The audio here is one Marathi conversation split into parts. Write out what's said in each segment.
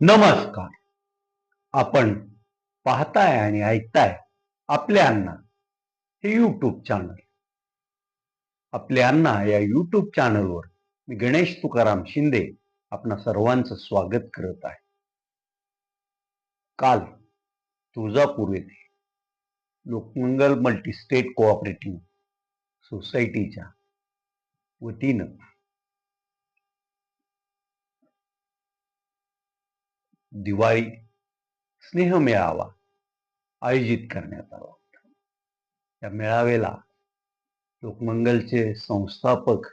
नमस्कार. आपण पाहताय आणि ऐकताय आपले अण्णा हे युट्यूब चॅनल आपले अण्णा या युट्यूब चॅनलवर मी गणेश तुकाराम शिंदे आपणा सर्वांचं स्वागत करत आहे. काल तुळजापूर येथे लोकमंगल मल्टीस्टेट कोऑपरेटिव्ह सोसायटीच्या वतीनं दिवाळी स्नेह मेळावा आयोजित करण्यात आला होता. या मेळावेला लोकमंगलचे संस्थापक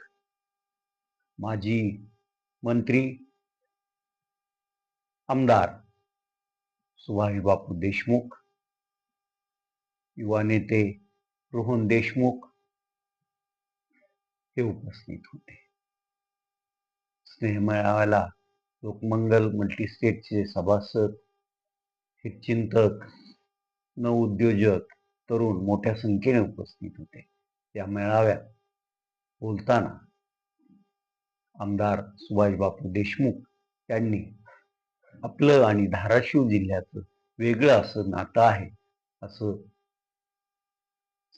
माजी मंत्री आमदार सुभाष बापू देशमुख युवा नेते रोहन देशमुख हे उपस्थित होते. स्नेह मेळाव्याला लोकमंगल मल्टीस्टेटचे सभासद हितचिंतक नवउद्योजक तरुण मोठ्या संख्येने उपस्थित होते. या मेळाव्यात बोलताना आमदार सुभाषबापू देशमुख यांनी आपलं आणि धाराशिव जिल्ह्याचं वेगळं असं नातं आहे असं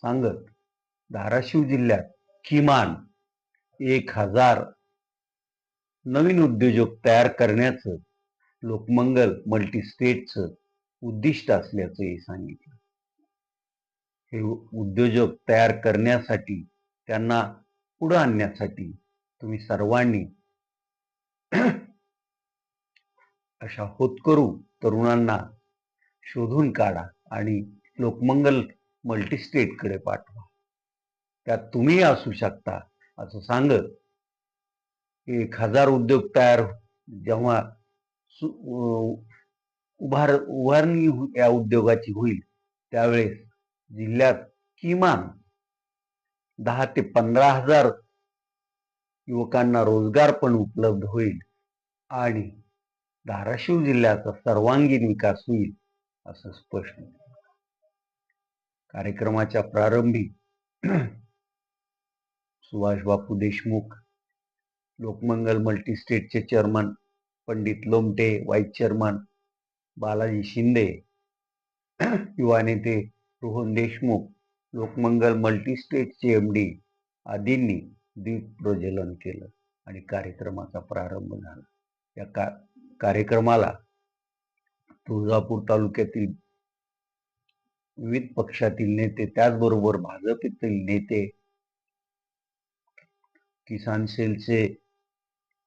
सांगत धाराशिव जिल्ह्यात किमान एक हजार नवीन उद्योजक तयार करण्याचं लोकमंगल मल्टीस्टेटचं उद्दिष्ट असल्याचंही सांगितलं. हे उद्योजक तयार करण्यासाठी त्यांना पुढं आणण्यासाठी तुम्ही सर्वांनी अशा होतकरू तरुणांना शोधून काढा आणि लोकमंगल मल्टीस्टेटकडे पाठवा. त्यात तुम्ही असू शकता असं सांगत एक हजार उद्योग तयार जेव्हा उभार उभारणी या उद्योगाची होईल त्यावेळेस जिल्ह्यात किमान दहा ते पंधरा हजार युवकांना रोजगार पण उपलब्ध होईल आणि धाराशिव जिल्ह्याचा सर्वांगीण विकास होईल असं स्पष्ट कार्यक्रमाच्या प्रारंभी Subhash Bapu Deshmukh Lokmangal मल्टीस्टेटचे chairman Pandit Lomte vice chairman Balaji Shinde युवा नेते रोहन देशमुख लोकमंगल मल्टीस्टेटचे एम डी आदींनी द्वीप प्रज्वलन केलं आणि कार्यक्रमाचा प्रारंभ झाला. या का कार्यक्रमाला तुळजापूर तालुक्यातील विविध पक्षातील नेते त्याचबरोबर भाजपतील नेते किसान सेलचे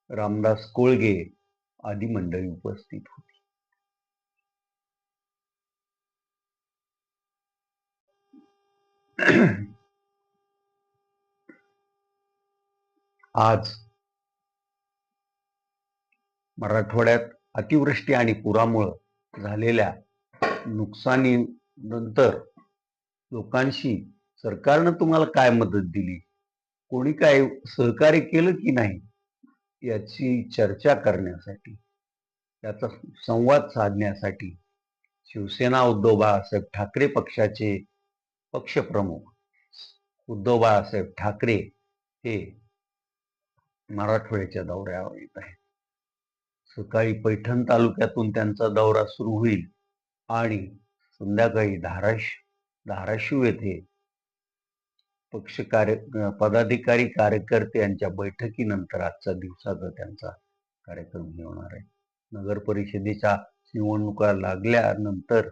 रामदास कोळगे आदी मंडळी उपस्थित होती. आज मराठवाड्यात अतिवृष्टी आणि पुरामुळं झालेल्या नुकसानीनंतर लोकांशी सरकारनं तुम्हाला काय मदत दिली? कोणी काय सहकार्य केलं की नाही? याची चर्चा करण्यासाठी त्याचा संवाद साधण्यासाठी शिवसेना उद्धव बाळासाहेब ठाकरे पक्षाचे पक्षप्रमुख उद्धव बाळासाहेब ठाकरे हे मराठवाड्याच्या दौऱ्यावर येत आहेत. सकाळी पैठण तालुक्यातून त्यांचा दौरा सुरू होईल आणि संध्याकाळी धाराश धाराशिव येथे पक्ष कार्य पदाधिकारी कार्यकर्ते यांच्या बैठकीनंतर आजचा दिवसाचा त्यांचा कार्यक्रम हे होणार आहे. नगर परिषदेच्या निवडणुका लागल्यानंतर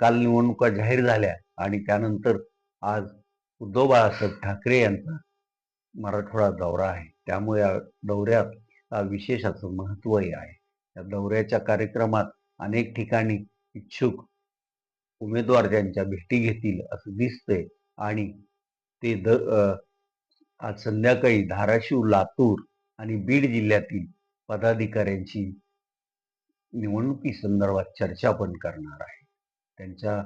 काल निवडणुका जाहीर झाल्या आणि त्यानंतर आज उद्धव बाळासाहेब ठाकरे यांचा मराठवाडा दौरा आहे. त्यामुळे या दौऱ्यात विशेष असं महत्वही आहे. या दौऱ्याच्या कार्यक्रमात अनेक ठिकाणी इच्छुक उमेदवार त्यांच्या भेटी घेतील असं दिसतंय आणि ते द आज संध्याकाळी धाराशिव लातूर आणि बीड जिल्ह्यातील पदाधिकाऱ्यांची निवडणुकी संदर्भात चर्चा पण करणार आहे. त्यांच्या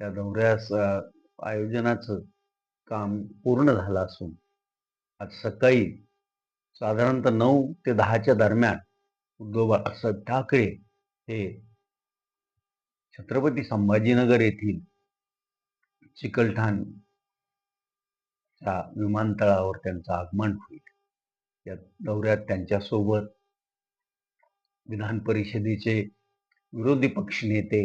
त्या दौऱ्यास आयोजनाचं काम पूर्ण झालं असून आज सकाळी साधारणतः नऊ ते दहाच्या दरम्यान उद्धव बाळासाहेब ठाकरे हे छत्रपती संभाजीनगर येथील चिकलठाण विमानतळावर त्यांचं आगमन होईल. या दौऱ्यात त्यांच्यासोबत विधान परिषदेचे विरोधी पक्षनेते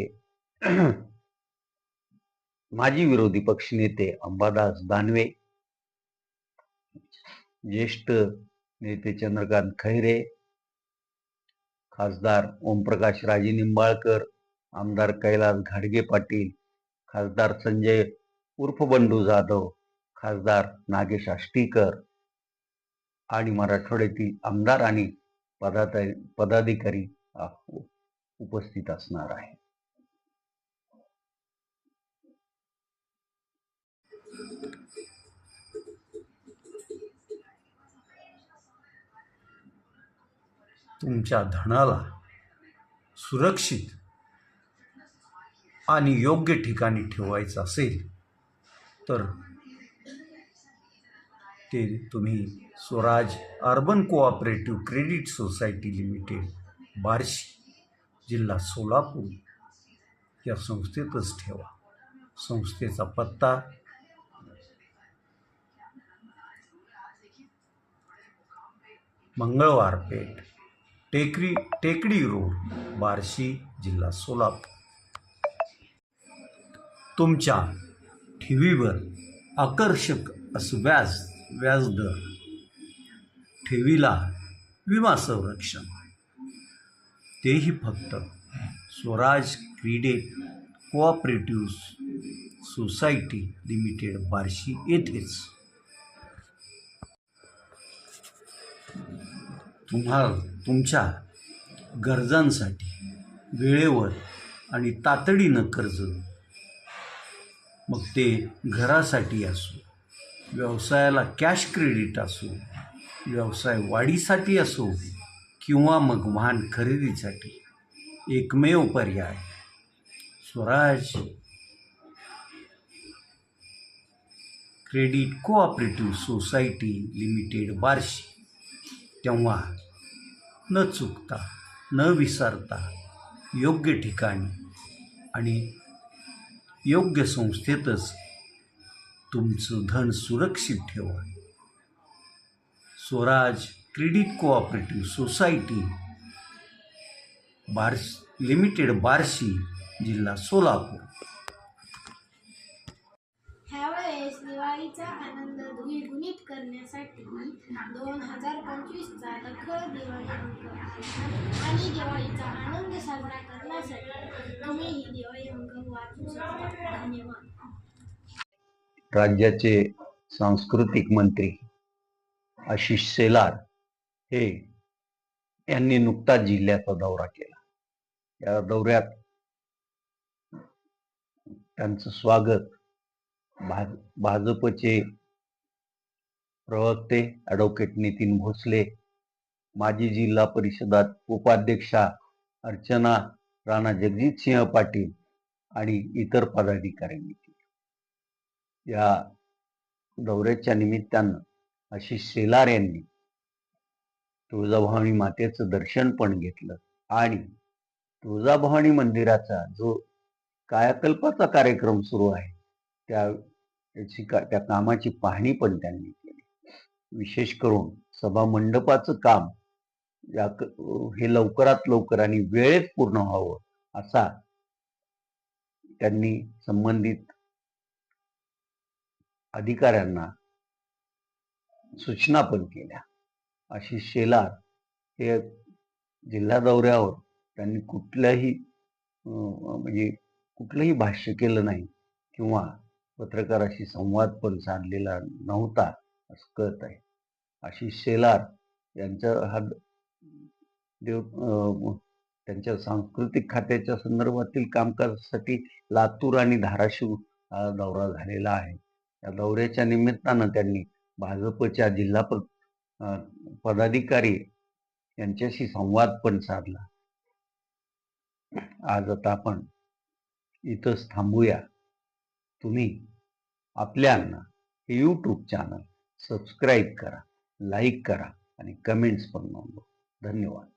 माजी विरोधी पक्षनेते अंबादास दानवे ज्येष्ठ नेते चंद्रकांत खैरे खासदार ओमप्रकाश राजे निंबाळकर आमदार कैलास घाडगे पाटील खासदार संजय उर्फ बंडू जाधव खासदार नागेश आष्टीकर आणि मराठवाड्यातील आमदार आणि पदाता पदाधिकारी उपस्थित असणार आहे तुमच्या धनाला सुरक्षित आणि योग्य ठिकाणी ठेवायचं असेल तर ते तुम्ही Swaraj urban cooperative credit society limited Barshi जिल्हा सोलापूर या संस्थेतच ठेवा. संस्थेचा पत्ता मंगळवार पेठ टेकडी टेकडी रोड बार्शी जिल्हा सोलापूर. तुमच्या ठेवीवर आकर्षक असं व्याज व्याजदर ठेवीला विमा संरक्षण तेही फक्त Swaraj credit cooperative society limited Barshi येथेच. तुम्हाला तुमच्या गरजांसाठी वेळेवर आणि तातडीनं कर्ज मग ते घरासाठी असो. व्यवसायाला कॅश क्रेडिट असो व्यवसाय वाढीसाठी असो किंवा मग वाहन खरेदीसाठी एकमेव पर्याय. Swaraj credit cooperative society limited Barshi. तेव्हा न चुकता न विसरता योग्य ठिकाणी आणि योग्य संस्थेतच तुमचं धन सुरक्षित ठेवा. स्वराज क्रेडिट कोऑपरेटिव्ह सोसायटी बार्स लिमिटेड बार्शी जिल्हा सोलापूर. ह्यावेळेस दिवाळीचा आनंद द्विगुणित करण्यासाठी दोन हजार पंचवीसचा दखल दिवाळी अंक आणि दिवाळीचा आनंद साजरा करण्यासाठी तुम्ही ही दिवाळी अंक वाचू शकता. धन्यवाद. राज्याचे सांस्कृतिक मंत्री आशिष शेलार हे यांनी नुकताच जिल्ह्याचा दौरा केला. या दौऱ्यात त्यांचं स्वागत भाज भाजपचे प्रवक्ते ॲडव्होकेट नितीन भोसले माजी जिल्हा परिषदात उपाध्यक्षा अर्चना राणा जगजितसिंह पाटील आणि इतर पदाधिकाऱ्यांनी या दौऱ्याच्या निमित्तानं आशिष शेलार यांनी तुळजाभवानी मातेचं दर्शन पण घेतलं. आणि तुळजाभवानी मंदिराचा जो कायाकल्पाचा कार्यक्रम सुरू आहे त्या त्याची का त्या कामाची पाहणी पण त्यांनी केली. विशेष करून सभा मंडपाचं काम या हे लवकरात लवकर आणि वेळेत पूर्ण व्हावं असा त्यांनी संबंधित अधिकाऱ्यांना सूचना पण केल्या. आशिष शेलार हे जिल्हा दौऱ्यावर त्यांनी कुठल्याही म्हणजे कुठलंही भाष्य केलं नाही किंवा पत्रकाराशी संवाद पण साधलेला नव्हता असं कळत आहे. आशिष शेलार यांचा हा द- देव त्यांच्या सांस्कृतिक खात्याच्या संदर्भातील कामकाजासाठी लातूर आणि धाराशिव हा दौरा झालेला आहे. या दौऱ्याच्या निमित्तानं त्यांनी भाजपच्या जिल्हा पदाधिकारी यांच्याशी संवाद पण साधला. आज आता आपण इथंच थांबूया. तुम्ही आपल्यांना हे यूट्यूब चॅनल सबस्क्राईब करा लाईक करा आणि कमेंट्स पण नोंदवा. धन्यवाद.